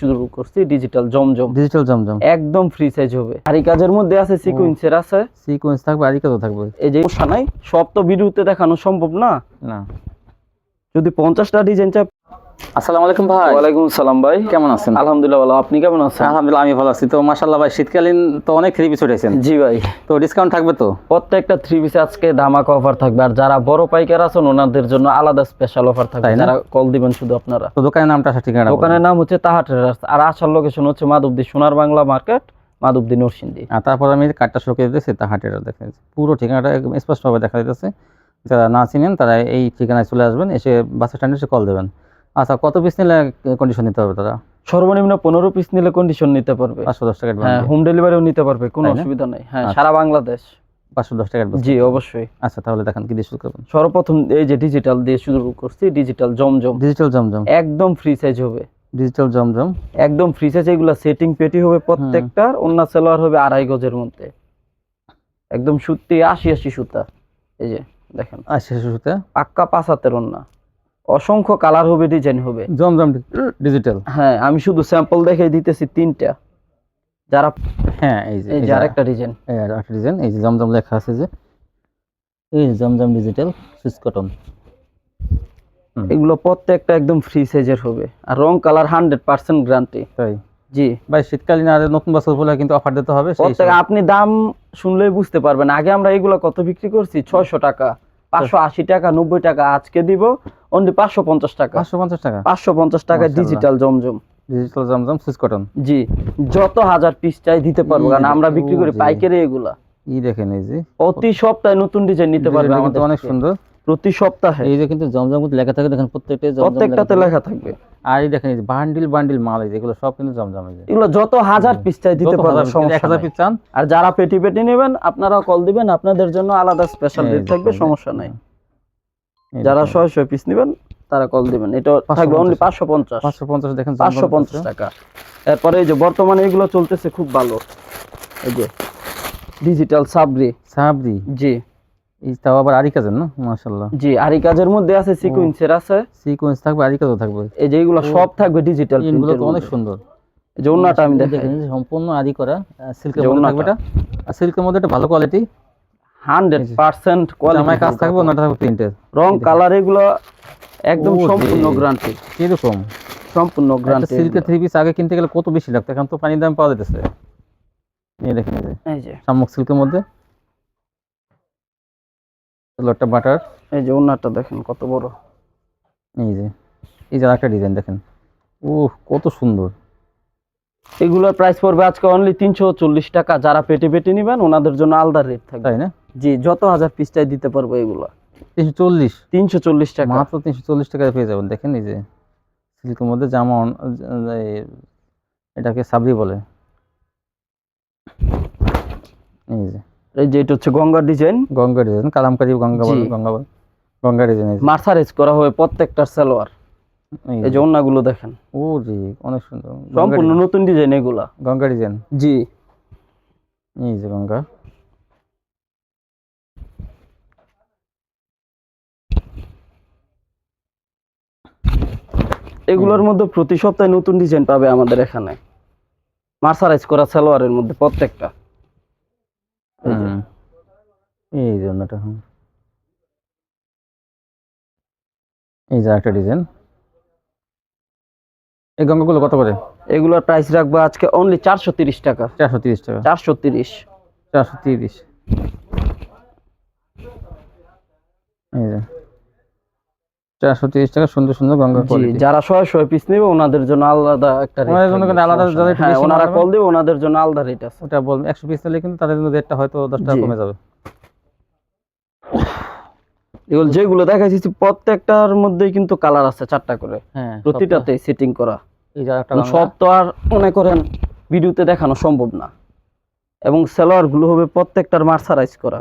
শুরু করছি ডিজিটাল জমজম। ডিজিটাল জমজম। একদম ফ্রি সাইজ হবে। আর কাজের মধ্যে আছে সিকোয়েন্সের আছে। সিকোয়েন্স থাকবে আর কাজও থাকবে। এই যে সমস্যা নাই সব তো ভিডিওতে দেখানো সম্ভব না? না। যদি পঞ্চাশটা ডিজাইন চাই আসসালামু আলাইকুম ভাই। ওয়ালাইকুম সালাম ভাই। কেমন আছেন? আলহামদুলিল্লাহ ভালো। আপনি কেমন আছেন? আলহামদুলিল্লাহ আমি ভালো আছি। তো ভাই শীতকালীন তো অনেক থ্রি পিস উঠেছেন জি ভাই। তো ডিসকাউন্ট থাকবে তো? প্রত্যেকটা থ্রি পিসে আজকে ধামাকা অফার থাকবে। আর যারা বড় পাইকার আছেন ওনাদের জন্য আলাদা স্পেশাল অফার থাকবে? যারা কল দিবেন শুধু আপনারা। তো দোকানের নামটা ঠিকানা দোকানের নাম হচ্ছে তাহা ট্রেডার্স আর আসার লোকেশন হচ্ছে মাধবদী সোনার বাংলা মার্কেট মাধবদী নরসিংদী। আর তারপর আমি কার্ডটা শুরু করে দিতেছি দেখা পুরো ঠিকানাটা একদম স্পষ্টভাবে দেখা যাচ্ছে যারা না চিনেন তারা এই ঠিকানায় চলে আসবেন এসে বাস স্ট্যান্ডে এসে কল দেবেন। আচ্ছা কত পিস নিলে কন্ডিশন নিতে হবে তারা? সর্বনিম্ন পনেরো পিস নিলে কন্ডিশন নিতে পারবে। পাঁচশো দশ টাকা হ্যাঁ হোম ডেলিভারিও নিতে পারবে কোনো অসুবিধা নেই। হ্যাঁ আচ্ছা। সারা বাংলাদেশ। পাঁচশো দশ টাকা জি অবশ্যই। আচ্ছা তাহলে দেখেন কি দিয়ে শুরু করবেন। সর্বপ্রথম এই যে ডিজিটাল দিয়ে শুরু করছি ডিজিটাল জমজম। ডিজিটাল জমজম। একদম ফ্রি সাইজ হবে। ডিজিটাল জমজম। একদম ফ্রি সাইজ এগুলা সেটিং পেটি হবে প্রত্যেকটার অন্য সেলোয়ার হবে আড়াই গজের মধ্যে। একদম সুতি আশি আশি সুতা। এই যে দেখেন। আর শেষ শুরুতে পাক্কা পাঁচ হাতের অন্য অসংখ্য কালার হবে ডিজাইন হবে। জমজম ডিজিটাল। হ্যাঁ আমি শুধু স্যাম্পল দেখে দিতেছি তিনটা। যারা হ্যাঁ এই যে এই যে আরেকটা ডিজাইন এই আর একটা ডিজাইন এই যে জমজম লেখা আছে যে এই যে জমজম ডিজিটাল সুইচ কটন এগুলো প্রত্যেকটা একদম ফ্রি সাইজের হবে। আর রং কালার হান্ড্রেড পার্সেন্ট গ্যারান্টি তাই? জি। ভাই শীতকালীন আর নতুন বছর বলে কিন্তু অফার দিতে হবে প্রত্যেক আপনি দাম শুনলেই বুঝতে পারবেন। আগে আমরা এগুলো কত বিক্রি করছি? ছয়শো টাকা। পাঁচশো আশি টাকা নব্বই টাকা আজকে দিব অনলি পাঁচশো পঞ্চাশ টাকা। পাঁচশো পঞ্চাশ টাকা? পাঁচশো পঞ্চাশ টাকা digital Zamzam. Digital Zamzam Swiss cotton? জি যত হাজার পিস চাই দিতে পারব কারণ আমরা বিক্রি করি পাইকারি এগুলা। ই দেখেন এই যে অতি সপ্তাহে নতুন ডিজাইন নিতে পারবে আমাদের অনেক সুন্দর। প্রতি সপ্তাহে। এই যে কিন্তু জমজম কিন্তু লেখা থাকে দেখেন প্রত্যেকটা প্রত্যেকটাতে লেখা থাকবে। আর এই দেখেন এই বান্ডিল বান্ডিল মাল এই যে এগুলো সব কিন্তু জমজম এগুলো যত হাজার পিস চাই দিতে যত পারবে হাজার সমস্যা হাজার নাই। পিস চান? আর যারা পেটি পেটি নেবেন আপনারাও কল দিবেন আপনাদের জন্য আলাদা স্পেশাল রেট থাকবে সমস্যা নাই। যারা দেখুন। ছয় ছয় পিস নেবেন তারা কল দিবেন। এটা থাকবে অনলি পাঁচশো পঞ্চাশ। পাঁচশো পঞ্চাশ দেখেন জমজম পাঁচশো পঞ্চাশ আছে। টাকা। এরপরে এই যে বর্তমানে এগুলো চলতেছে খুব ভালো। এই যে ডিজিটাল সাবরি। সাবরি। জি। তাও আবার আরি কাজের না? মাশাল্লাহ জি আর কাজের মধ্যে আছে সিকুয়েন্সের আছে। সিকোয়েন্স থাকবে আরি কাজও থাকবে। এই যে এগুলো সব থাকবে ডিজিটাল তো অনেক সুন্দর। যে আমি দেখেন, সম্পূর্ণ আদি করা সিল্কের মধ্যে থাকবে এটা। আর সিল্কের মধ্যে একটা ভালো কোয়ালিটি হান্ড্রেড পার্সেন্ট জামায় কাজ থাকবে ওনাটা থাকবে প্রিন্টের রং কালার এগুলো একদম। সম্পূর্ণ গ্যারান্টি কীরকম? সম্পূর্ণ গ্যারান্টি সিল্কের থ্রি পিস আগে কিনতে গেলে কত বেশি লাগতো? এখন তো পানির দাম পাওয়া যেতেছে এই দেখেন এই যে সিল্কের মধ্যে। একটা বাটার। এই যে ওনাটা দেখেন কত বড়। এই যে এই যে একটা ডিজাইন দেখেন। ও কত সুন্দর। এগুলোর প্রাইস পড়বে আজকে অনলি তিনশো চল্লিশ টাকা। যারা পেটে পেটে নেবেন ওনাদের জন্য আলাদা রেট থাকবে। তাই না? জি যত হাজার পিসটাই দিতে পারব এগুলো। তিনশো চল্লিশ? তিনশো চল্লিশ টাকা। মাত্র তিনশো চল্লিশ টাকায় পেয়ে যাবেন। দেখেন এই যে সিল্কের মধ্যে জামা এটাকে সাবরি বলে। এই যে এই যে এটা হচ্ছে Ganga design Ganga design kalamkari Ganga Ganga Ganga design mercerise করা হবে প্রত্যেকটার সালোয়ার। এই যে দেখেন। ও জি অনেক সুন্দর। সম্পূর্ণ নতুন ডিজাইন এগুলা। গঙ্গা ডিজাইন জি। এই যে গঙ্গা। এগুলোর মধ্যে প্রতি সপ্তাহে নতুন ডিজাইন পাবে আমাদের এখানে। মার্সারাইজ করা সালোয়ারের মধ্যে প্রত্যেকটা। এই যে। এই যে অন্যটা। এই যে একটা ডিজাইন। এই গঙ্গাগুলো কত করে? এগুলোর প্রাইস রাখব আজকে অনলি চারশো তিরিশ টাকা। চারশো তিরিশ টাকা। চারশো তিরিশ। চারশো তিরিশ। এই যে। চারশো তিরিশ টাকা সুন্দর সুন্দর গঙ্গা কোয়ালিটি যারা পিস নেবে ওনাদের জন্য আলাদা একটা ওনাদের জন্য কিন্তু আলাদা যারা হ্যাঁ ওনারা কল দিবে ওনাদের জন্য আলাদা রেট আছে। ওটা একশো পিস নিলে কিন্তু তাদের জন্য রেটটা হয়তো দশ টাকা কমে যাবে। এগুলো যেগুলো প্রত্যেকটার মধ্যেই কিন্তু কালার আছে চারটা করে। হ্যাঁ প্রতিটাতে সেটিং করা। একটা সব তো আর মনে করেন ভিডিওতে দেখানো সম্ভব না। এবং সেলোয়ারগুলো হবে প্রত্যেকটার মার্সারাইজ করা।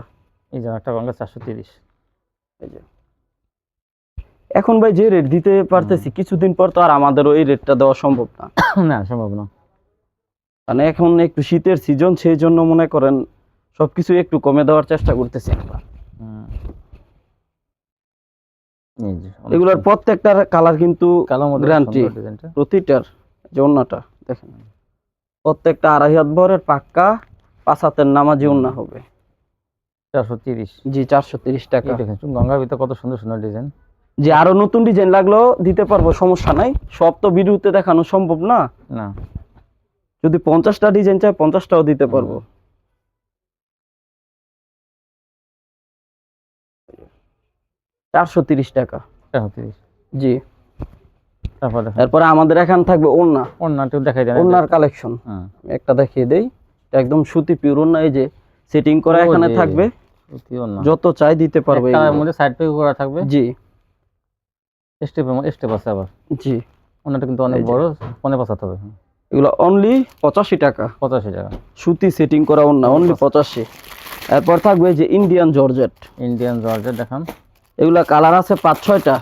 এই যে একটা গঙ্গা চারশো তিরিশ। এই যে। এখন ভাই যে রেট দিতে পারতেছি কিছুদিন পর তো আর আমাদেরও এই রেটটা দেওয়া সম্ভব না। না সম্ভব না। মানে এখন একটু শীতের সিজন সেই জন্য মনে করেন সবকিছু একটু কমে দেওয়ার চেষ্টা করতেছি আমরা এগুলোর প্রত্যেকটার কালার কিন্তু ডিজাইনটা প্রতিটার যে ওন্নাটা দেখেন। প্রত্যেকটা আড়াই হাত ভরের পাক্কা পাঁচ হাতের নামাজি ওন্না হবে। চারশো তিরিশ। জি চারশো তিরিশ টাকা। দেখেন গঙ্গার ভিতরে কত সুন্দর সুন্দর ডিজাইন যে আরও নতুন ডিজাইন লাগলেও দিতে পারব সমস্যা নাই। সব তো ভিডিওতে দেখানো সম্ভব না। না। যদি পঞ্চাশটা ডিজাইন চাই পঞ্চাশটাও দিতে পারব। চারশো তিরিশ টাকা। জি। তারপর? আমাদের এখানে থাকবে ওন্না দেখাই দেন ওন্নার কালেকশন একটা দেখিয়ে দেই। একদম সুতি পিওর ওন্না এই যে সেটিং করা এখানে থাকবে। যত চাই দিতে পারবে মধ্যে সাইড পেক করা থাকবে? জি। স্টেপ স্টেপ আছে আবার। জি। অন্যটা কিন্তু অনেক বড় পনে পাঁচাতে হবে। এগুলো অনলি পঁচাশি টাকা। পঁচাশি টাকা। সুতি সেটিং করা ওন্না অনলি পঁচাশি। এরপর থাকবে যে ইন্ডিয়ান জর্জেট ইন্ডিয়ান জর্জেট দেখান। এগুলা কালার আছে পাঁচ ছয়টা।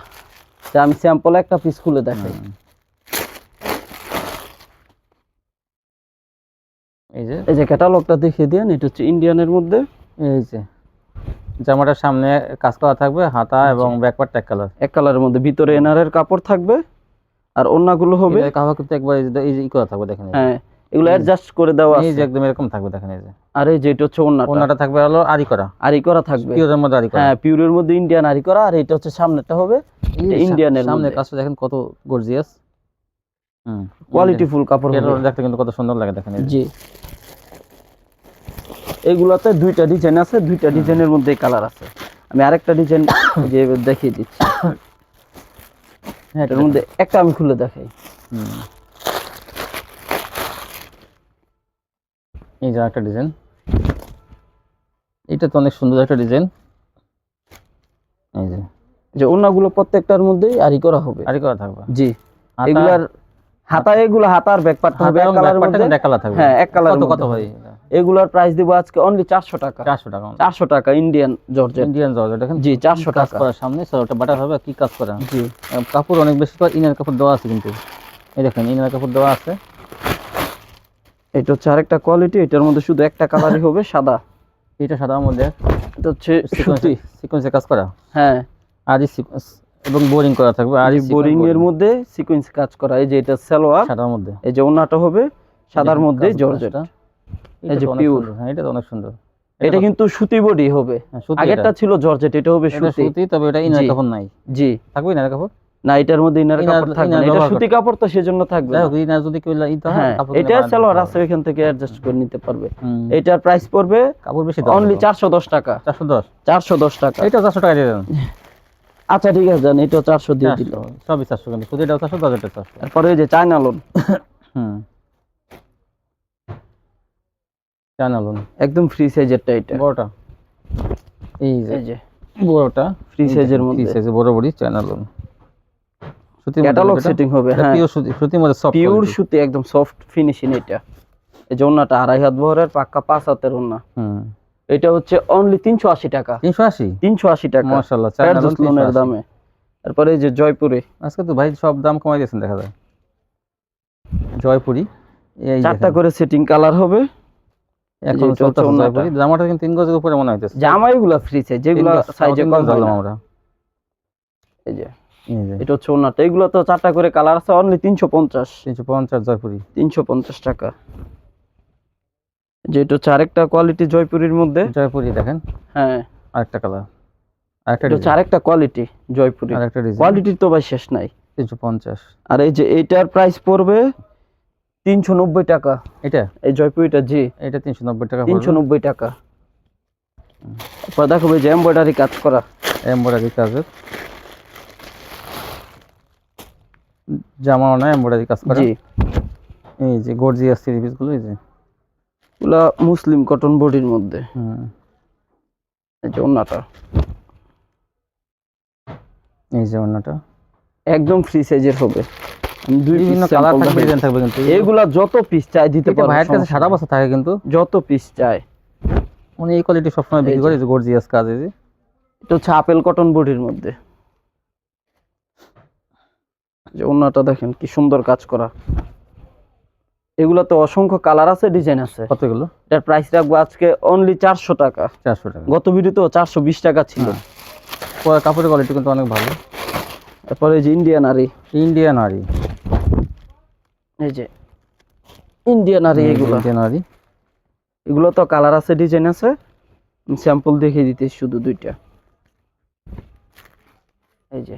তা আমি স্যাম্পল একটা পিস খুলে দেখাই। এই যে। এই যে ক্যাটালগটা দেখিয়ে দেন এটা হচ্ছে ইন্ডিয়ানের মধ্যে। এই যে। জামাটার সামনে কাজ করা থাকবে হাতা এবং ব্যাকপার্ট এক কালার এক কালারের মধ্যে ভিতরে এনারের কাপড় থাকবে আর অন্যগুলো হবে কাভার কিন্তু একবার এই যে- এই ই করা থাকবে দেখেন হ্যাঁ এগুলো অ্যাডজাস্ট করে দেওয়া এই আছে। যে একদম এরকম থাকবে দেখেন এই যে। আর এই যে এটা হচ্ছে ওন্নাটা। অন্যটা থাকবে হলো আরি করা। আরি করা থাকবে। পিওরের মধ্যে আরি করা। হ্যাঁ পিউরের মধ্যে ইন্ডিয়ান আরি করা আর এটা হচ্ছে সামনেটা হবে। এই যে ইন্ডিয়ানের সামনে। কাজটা দেখেন কত গর্জিয়াস হুম কোয়ালিটি ফুল কাপড় এটা দেখতে কিন্তু কত সুন্দর লাগে দেখেন এই। জি। এগুলাতে দুইটা ডিজাইন আছে দুইটা ডিজাইনের মধ্যে কালার আছে। আমি আরেকটা ডিজাইন যে দেখিয়ে দিচ্ছি। হ্যাঁ এটার মধ্যে একটা আমি খুলে দেখাই। এই যে একটা ডিজাইন এটা তো অনেক সুন্দর একটা ডিজাইন এই যে। যে অন্যগুলো প্রত্যেকটার মধ্যেই আরি করা হবে। আরি করা থাকবে। জি। এগুলার হাতা এগুলো হাতার ব্যাক পার্ট হবে এক কালারের মধ্যে। এক কালার থাকবে। হ্যাঁ এক কালারের কত কত ভাই? এগুলার প্রাইস দিব আজকে অনলি চারশো টাকা। চারশো টাকা চারশো টাকা ইন্ডিয়ান জর্জেট ইন্ডিয়ান জর্জেট দেখেন জি চারশো টাকা। করা সামনে ওটা বাটার হবে কি কাজ করা জি। কাপড় অনেক বেশি করে ইনার কাপড় দেওয়া আছে কিন্তু। এই দেখেন ইনার কাপড় দেওয়া আছে। এটা হচ্ছে আরেকটা কোয়ালিটি এটার মধ্যে শুধু একটা কালারই হবে সাদা। এটা সাদার মধ্যে। এটা হচ্ছে সুতি। সিকোয়েন্সে কাজ করা? হ্যাঁ। আর সিকোয়েন্স এবং বোরিং করা থাকবে আর বোরিং এর মধ্যে সিকোয়েন্স কাজ করা। এই যে এটা সালোয়ার সাদার মধ্যে। এই যে ওনাটা হবে সাদার মধ্যে জর্জেট এই যে যে পিওর হ্যাঁ এটা তো অনেক সুন্দর। এটা কিন্তু সুতি বডি হবে। হ্যাঁ, আগেরটা ছিল জর্জেট এটা হবে এটা। এটা সুতি। সুতি তবে এটা ইনার কাপড় নাই। জি। থাকবে ইনার কাপড়? না এটার মধ্যে ইনার কাপড় থাকবে এটা সুতি কাপড় তো সেজন্য থাকবে যাই না। হোক ইনার যদি কেউ ই হয় হ্যাঁ এটা সালোয়ার আছে এখান থেকে অ্যাডজাস্ট করে নিতে পারবে। এটার প্রাইস পড়বে কাপড় বেশি অনলি চারশো দশ টাকা। চারশো দশ? চারশো দশ টাকা। এটা চারশো টাকা দিয়ে দেন। আচ্ছা ঠিক আছে জান এটা চারশো দিয়ে দিল সবই কিন্তু তারপরে এই যে চায়না লোন হুম। জানালুন একদম ফ্রি সাইজেরটা এটা। বড়টা। এই যে। বড়টা। ফ্রি সাইজের মধ্যে। সাইজে জানালুন সুতি ক্যাটালগ সেটিং হবে হ্যাঁ। পিওর সুতি সুতির মধ্যে সফট পিওর সুতি একদম সফট ফিনিশিং এটা। এই যে ওন্নাটা আড়াই হাত বহরের পাক্কা পাঁচ হাতের ওন্না। হুম। এটা হচ্ছে অনলি তিনশো আশি টাকা। তিনশো আশি? তিনশো আশি টাকা। মাশাআল্লাহ ফেরদৌস চায়না লোনের দামে। তারপরে এই যে জয়পুরে। আজকে তো ভাই সব দাম কমাই দিয়েছেন দেখা যায়। জয়পুরি চারটা করে সেটিং কালার হবে। এখন জামাটা কিন্তু তিন গজের উপরে মনে হইতেছে। জামাইগুলা ফ্রি সাইজ যেগুলো সাইজে কম জানলাম আমরা। এই যে এটা হচ্ছে ওন্নাটা এগুলো তো চারটা করে কালার আছে অনলি তিনশো পঞ্চাশ। তিনশো পঞ্চাশ জয়পুরি। তিনশো পঞ্চাশ টাকা। যে এটা হচ্ছে আরেকটা কোয়ালিটি জয়পুরের মধ্যে। জয়পুরি দেখেন। হ্যাঁ। আরেকটা কালার আরেকটা হচ্ছে আরেকটা কোয়ালিটি জয়পুরি। আরেকটা কোয়ালিটির তো ভাই শেষ নাই। তিনশো পঞ্চাশ। আর এই যে এইটার প্রাইস পড়বে তিনশো নব্বই টাকা। এটা? এই জয়পুরিটা জি। এটা তিনশো নব্বই টাকা তিনশো নব্বই টাকা। তারপর দেখো যে এমব্রয়ডারি কাজ করা। এমব্রয়ডারি কাজের। জামাও না এমব্রয়ডারি কাজ করা। জি। এই যে গর্জিয়াস থ্রি পিসগুলো এই যে। এগুলা মুসলিম কটন বডির মধ্যে। হুম। এই যে ওন্নাটা। এই যে অন্যটা একদম ফ্রি সাইজের হবে। বিভিন্ন কালার থাকবে ডিজাইন থাকবে কিন্তু এগুলা। যত পিস চাই দিতে পারব ভাইয়ের কাছে সারা বছর থাকে কিন্তু। যত পিস চাই। উনি এই কোয়ালিটি সবসময় বিক্রি করে গর্জিয়াস কাজ এই এটা হচ্ছে আপেল কটন বডির মধ্যে। যে ওন্নাটা দেখেন কি সুন্দর কাজ করা। এগুলাতে অসংখ্য কালার আছে ডিজাইন আছে। কতগুলো? এটার প্রাইস রাখব আজকে অনলি চারশো টাকা। চারশো টাকা। গত ভিডিওতেও চারশো বিশ টাকা ছিল। হ্যাঁ। কাপড়ের কোয়ালিটি কিন্তু অনেক ভালো। তারপরে যে ইন্ডিয়ান আরি ইন্ডিয়ান আরি এই যে ইন্ডিয়ান আর এগুলো। জানুয়ারি এগুলো তো কালার আছে ডিজাইন আছে। স্যাম্পল দেখিয়ে দিতে শুধু দুইটা। এই যে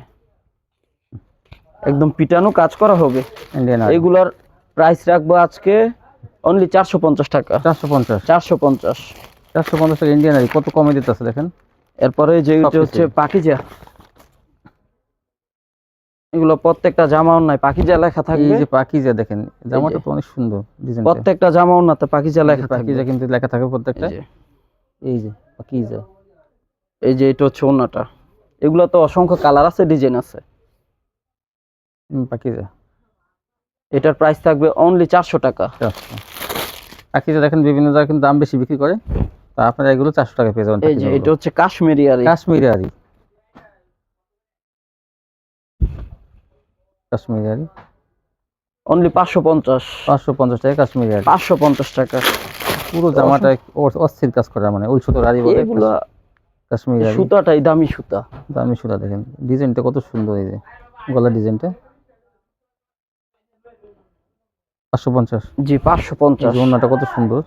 একদম পিটানো কাজ করা হবে। ইন্ডিয়ান এগুলার প্রাইস রাখব আজকে অনলি চারশো পঞ্চাশ টাকা। চারশো পঞ্চাশ। চারশো পঞ্চাশ। চারশো পঞ্চাশ টাকা ইন্ডিয়ান আরি কত কমে দিতেছে দেখেন? এরপরে যে হচ্ছে পাখিজা এগুলো প্রত্যেকটা জামা নাই পাখিজা লেখা এই থাকবে। যে পাকিজা দেখেন জামাটা তো অনেক সুন্দর ডিজাইন প্রত্যেকটা জামা ওনাতে পাখিজা লেখা থাকবে। পাকিজা কিন্তু লেখা থাকে প্রত্যেকটা। এই যে। এই যে পাকিজা এই যে এটা হচ্ছে ওনাটা এগুলো তো অসংখ্য কালার আছে ডিজাইন আছে। পাকিজা এটার প্রাইস থাকবে অনলি চারশো টাকা। চারশো। পাকিজা দেখেন বিভিন্ন জায়গায় কিন্তু দাম বেশি বিক্রি করে। তা আপনারা এগুলো চারশো টাকা পেয়ে যাবেন এই যে এটা হচ্ছে কাশ্মীরি আর। কাশ্মীরি আরি। কাশ্মীরি আরি অনলি পাঁচশো পঞ্চাশ। পাঁচশো পঞ্চাশ টাকা কাশ্মীরি আরি পাঁচশো পঞ্চাশ টাকা। পুরো জামাটা অস্থির কাজ করা মানে ওই ছোট আরি বলে এগুলো কাশ্মীরি আরি সুতাটাই দামি সুতা। দামি সুতা দেখেন ডিজাইনটা কত সুন্দর এই যে গলার ডিজাইনটা। পাঁচশো পঞ্চাশ। জি পাঁচশো পঞ্চাশ। ওনাটা কত সুন্দর।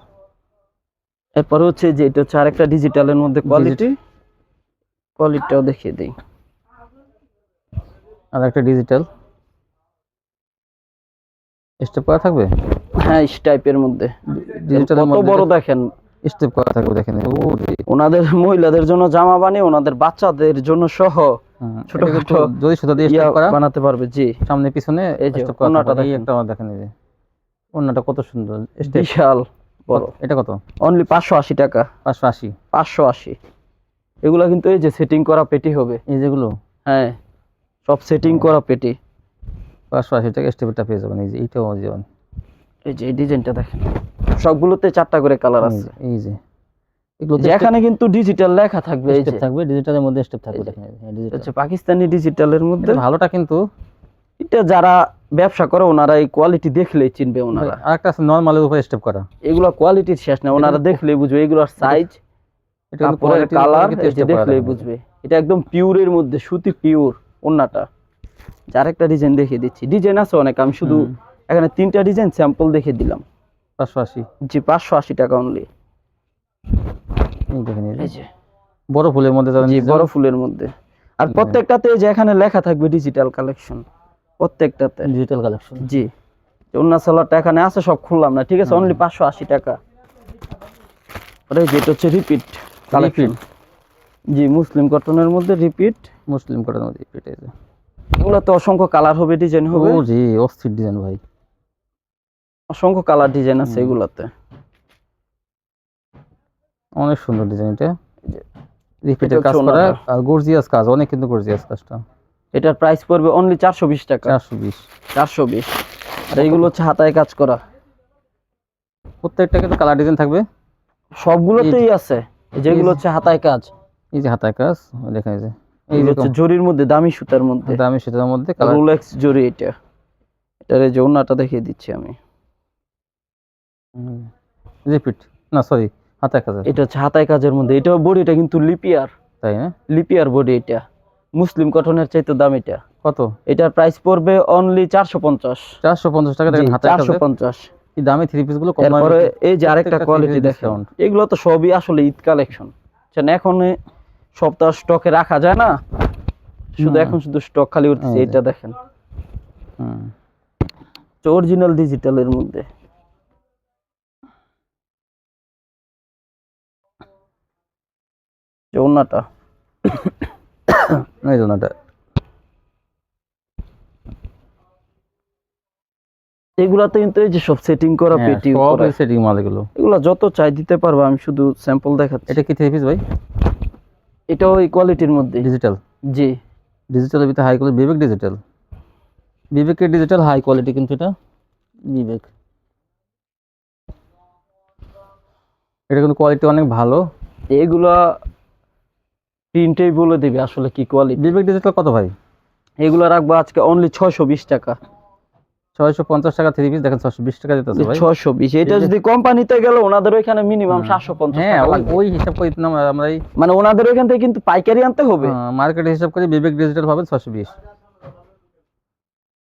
এরপরে হচ্ছে যে এটা হচ্ছে আরেকটা ডিজিটালের মধ্যে কোয়ালিটি কোয়ালিটিটাও দেখিয়ে দিই। আর একটা ডিজিটাল স্টেপ করা থাকবে? হ্যাঁ এই টাইপের মধ্যে। কত বড় দেখেন? স্টেপ করা থাকবে দেখেন। ওনাদের মহিলাদের জন্য জামা বানিয়ে ওনাদের বাচ্চাদের জন্য সহ ছোট কিন্তু খাটো যদি সুতা দিয়ে স্টেপ করা বানাতে পারবে জি। সামনে পিছনে এই যে। এই দেখেন। একটা দেখেন এই যে। ওড়নাটা কত সুন্দর। বিশাল বড়। এটা কত? অনলি পাঁচশো আশি টাকা। পাঁচশো আশি। পাঁচশো আশি। এগুলা কিন্তু এই যে সেটিং করা পেটি হবে। এই যেগুলো? হ্যাঁ সব সেটিং করা পেটি। পাঁচশো আশি টাকা স্টেপটা পেয়ে যাবেন। এই যে এইটাও এই যে এই ডিজাইনটা দেখেন। সবগুলোতে চারটা করে কালার আছে। এই যে। এখানে কিন্তু ডিজিটাল লেখা থাকবে এই থাকবে ডিজিটালের মধ্যে স্টেপ থাকবে দেখেন পাকিস্তানি ডিজিটালের মধ্যে। ভালোটা কিন্তু এটা যারা ব্যবসা করে ওনারা এই কোয়ালিটি দেখলেই চিনবে ওনারা। আরেকটা আছে নর্মালের উপরে স্টেপ করা। এগুলো কোয়ালিটির শেষ না ওনারা দেখলেই বুঝবে এগুলোর সাইজ এটা কালার দেখলেই বুঝবে। এটা একদম পিওরের মধ্যে সুতি পিওর ওন্নাটা যার একটা ডিজাইন দেখিয়ে দিচ্ছি। ডিজাইন আছে অনেক আমি শুধু এখানে তিনটা ডিজাইন স্যাম্পল দেখিয়ে দিলাম। পাঁচশো আশি। জি পাঁচশো আশি টাকা অনলি বড় ফুলের মধ্যে জি বড় ফুলের মধ্যে। আর প্রত্যেকটাতে যে এখানে লেখা থাকবে ডিজিটাল কালেকশন প্রত্যেকটাতে। ডিজিটাল কালেকশন জি। অন্য এখানে আছে সব খুললাম না। ঠিক আছে অনলি পাঁচশো আশি টাকা। ওটাই যেটা হচ্ছে রিপিট কালেকশন জি মুসলিম কটনের মধ্যে রিপিট মুসলিম কটনের মধ্যে পেটে যে। এগুলো তো অসংখ্য কালার হবে ডিজাইন হবে। ও জি অস্থির ডিজাইন ভাই। অসংখ্য কালার ডিজাইন আছে। এগুলাতে। অনেক সুন্দর ডিজাইন এটা। রিপিটের কাজ করা আর গর্জিয়াস কাজ অনেক কিন্তু গর্জিয়াস কাজটা। এটার প্রাইস পড়বে অনলি চারশো বিশ টাকা। চারশো বিশ। চারশো বিশ। আর এইগুলো হচ্ছে হাতায় কাজ করা। প্রত্যেকটা কিন্তু কালার ডিজাইন থাকবে। সবগুলোতেই আছে। যেগুলো হচ্ছে হাতায় কাজ। এই যে হাতায় কাজ দেখেন এই যে। জরির মধ্যে দামি সুতার মধ্যে। দামি সেটার মধ্যে রোলেক্স জরি এটা। এটার যে দেখিয়ে দিচ্ছি আমি। রিপিট। না সরি হাতায় কাজ এটা হচ্ছে হাতায় কাজের মধ্যে। এটা বডিটা কিন্তু লিপিয়ার তাই না? লিপিয়ার বডি এটা। মুসলিম কটনের চাইতে দাম এটা। কত? এটার প্রাইস পড়বে অনলি চারশো পঞ্চাশ। চারশো পঞ্চাশ টাকা দেখেন চারশো পঞ্চাশ। এই দামি থ্রি পিসগুলো এই যে আরেকটা কোয়ালিটি দেখেন। এগুলো তো সবই আসলে ঈদ কালেকশন এখন এ সপ্তাহ স্টকে রাখা যায় না। শুধু এখন শুধু স্টক খালি উঠছে এটা দেখেন। অরিজিনাল ডিজিটালের মধ্যে। এই এগুলাতে কিন্তু এই যে সব সেটিং করা পেটি সব সেটিং মাল এগুলো এগুলা যত চাই দিতে পারব আমি শুধু স্যাম্পল দেখাচ্ছি। এটা কি থ্রি পিস ভাই? এটাও এই কোয়ালিটির মধ্যে। ডিজিটাল জি। ডিজিটালের ভিতরে হাই কোয়ালিটি বিবেক ডিজিটাল বিবেকের ডিজিটাল হাই কোয়ালিটি কিন্তু এটা? বিবেক এটা কিন্তু কোয়ালিটি অনেক ভালো। এগুলা প্রিন্টেই বলে দিবে আসলে কি কোয়ালিটি বিবেক ডিজিটাল কত ভাই? এগুলো রাখব আজকে অনলি ছয়শো বিশ টাকা। ছয়শো পঞ্চাশ টাকা থ্রি পিস দেখেন ছশো বিশ টাকা বিশ এটা যদি কোম্পানিতে গেল ওনাদের ওইখানে মিনিমাম সাতশো পঞ্চাশ হ্যাঁ টাকা ওই- হিসাব করে দিতাম আমরা মানে ওনাদের ওইখান থেকে কিন্তু পাইকারি আনতে হবে? মার্কেট হিসাব করে বিবেক ডিজিটাল পাবেন ছশো বিশ।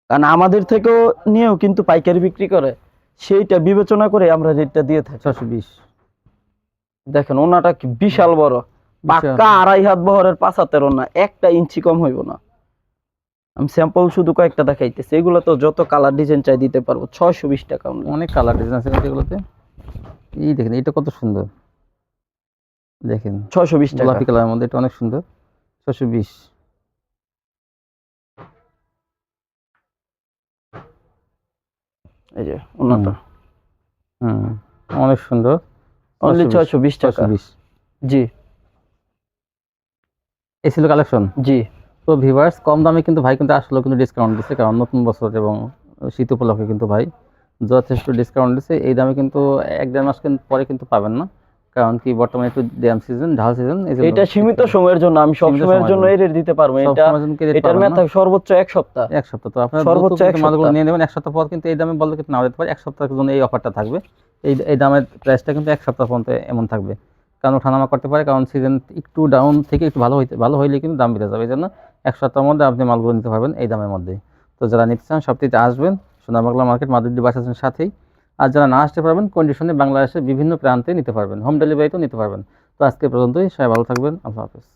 কারণ আমাদের থেকেও নিয়েও কিন্তু পাইকারি বিক্রি করে। সেইটা বিবেচনা করে আমরা রেটটা দিয়ে থাকি। ছশো বিশ। দেখেন ওনাটা কি বিশাল বড়। পাক্কা আড়াই হাত বহরের পাঁচ হাতের ওনা একটা ইঞ্চি কম হইব না। আমি স্যাম্পল শুধু কয়েকটা দেখাইতেছি। এগুলো তো যত কালার ডিজাইন চাই দিতে পারব ছয়শো বিশ টাকা অনেক কালার ডিজাইন আছে এগুলোতে। এই দেখেন এটা কত সুন্দর। দেখেন ছয়শো বিশ টাকা। গোলাপি কালারের মধ্যে এটা অনেক সুন্দর। ছশো বিশ। এই যে ওনাটা। হুম। অনেক সুন্দর। অনলি ছয়শো বিশ টাকা। বিশ। জি। এই ছিল কালেকশন জি। তো ভিভার্স কম দামে কিন্তু ভাই কিন্তু আসলেও কিন্তু ডিসকাউন্ট দিচ্ছে কারণ নতুন বছর এবং শীত উপলক্ষে কিন্তু ভাই যথেষ্ট ডিসকাউন্ট দিচ্ছে। এই দামে কিন্তু এক দেড় মাস কিন্তু পরে কিন্তু পাবেন না কারণ কি বর্তমানে একটু ড্যাম সিজন ঢাল সিজন এটা সীমিত সময়ের জন্য আমি সব সময়ের জন্য। এই রেট দিতে পারব। এটা এটার মেয়াদ থাকে সর্বোচ্চ এক সপ্তাহ। এক সপ্তাহ তো আপনার সর্বোচ্চ এক মালগুলো নিয়ে নেবেন এক সপ্তাহ পর কিন্তু এই দামে বলতে কিন্তু না দিতে পারে এক সপ্তাহের জন্য এই অফারটা থাকবে। এই এই দামের প্রাইসটা কিন্তু এক সপ্তাহ পর্যন্ত এমন থাকবে। কারণ ওঠানামা করতে পারে কারণ সিজন একটু ডাউন থেকে একটু ভালো হইতে ভালো হইলে কিন্তু দাম বেড়ে যাবে এই জন্য এক সপ্তাহের মধ্যে আপনি মালগুলো নিতে পারবেন এই দামের মধ্যে। তো যারা নিতে চান সপ্তাহে আসবেন সোনাবাংলা মার্কেট মাদুদ্দি বাসাসের সাথেই। আর যারা না আসতে পারবেন কন্ডিশনে বাংলাদেশের বিভিন্ন প্রান্তে নিতে পারবেন হোম ডেলিভারিতেও নিতে পারবেন। তো আজকে পর্যন্তই, সবাই ভালো থাকবেন, আল্লাহ হাফেজ।